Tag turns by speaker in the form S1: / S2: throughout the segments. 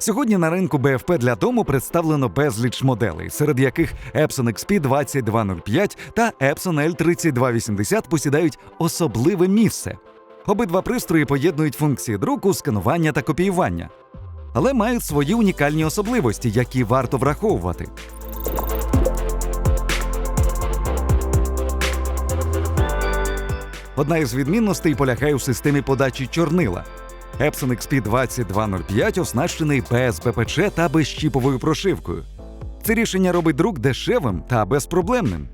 S1: Сьогодні на ринку БФП для дому представлено безліч моделей, серед яких Epson XP 2205 та Epson L3280 посідають особливе місце. Обидва пристрої поєднують функції друку, сканування та копіювання, але мають свої унікальні особливості, які варто враховувати. Одна із відмінностей полягає у системі подачі чорнила. Epson XP 2205 оснащений без та безчіповою прошивкою. Це рішення робить друк дешевим та безпроблемним.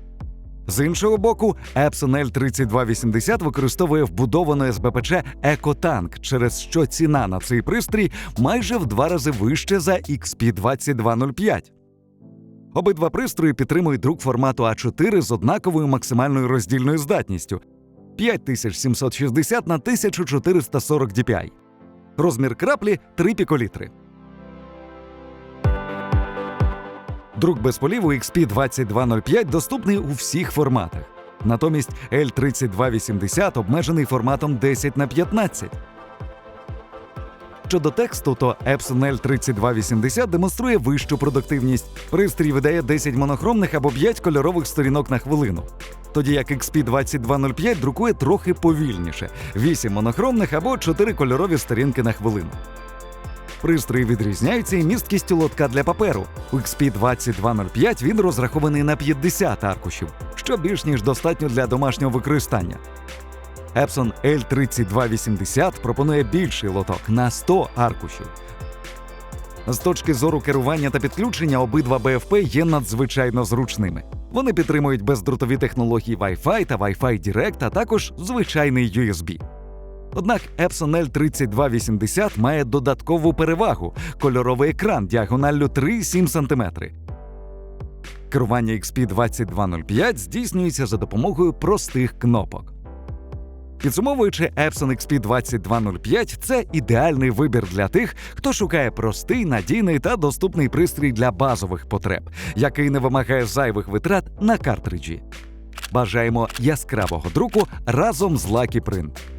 S1: З іншого боку, Epson L3280 використовує вбудовану СБПЧ EcoTank, через що ціна на цей пристрій майже в два рази вища за XP 2205. Обидва пристрої підтримують друк формату А4 з однаковою максимальною роздільною здатністю 5760 на 1440 dpi. Розмір краплі 3 піколітри. Друк без поліву XP 2205 доступний у всіх форматах. Натомість L3280 обмежений форматом 10 на 15. Щодо тексту, то Epson L3280 демонструє вищу продуктивність. Пристрій видає 10 монохромних або 5 кольорових сторінок на хвилину. Тоді як XP 2205 друкує трохи повільніше 8 монохромних або 4 кольорові сторінки на хвилину. Пристрої відрізняються і місткістю лотка для паперу. У XP 2205 він розрахований на 50 аркушів, що більш ніж достатньо для домашнього використання. Epson L3280 пропонує більший лоток на 100 аркушів. З точки зору керування та підключення обидва БФП є надзвичайно зручними. Вони підтримують бездротові технології Wi-Fi та Wi-Fi Direct, а також звичайний USB. Однак Epson L3280 має додаткову перевагу кольоровий екран діагоналлю 3,7 см. Керування XP 2205 здійснюється за допомогою простих кнопок. Підсумовуючи, Epson XP 2205 це ідеальний вибір для тих, хто шукає простий, надійний та доступний пристрій для базових потреб, який не вимагає зайвих витрат на картриджі. Бажаємо яскравого друку разом з Lucky Print.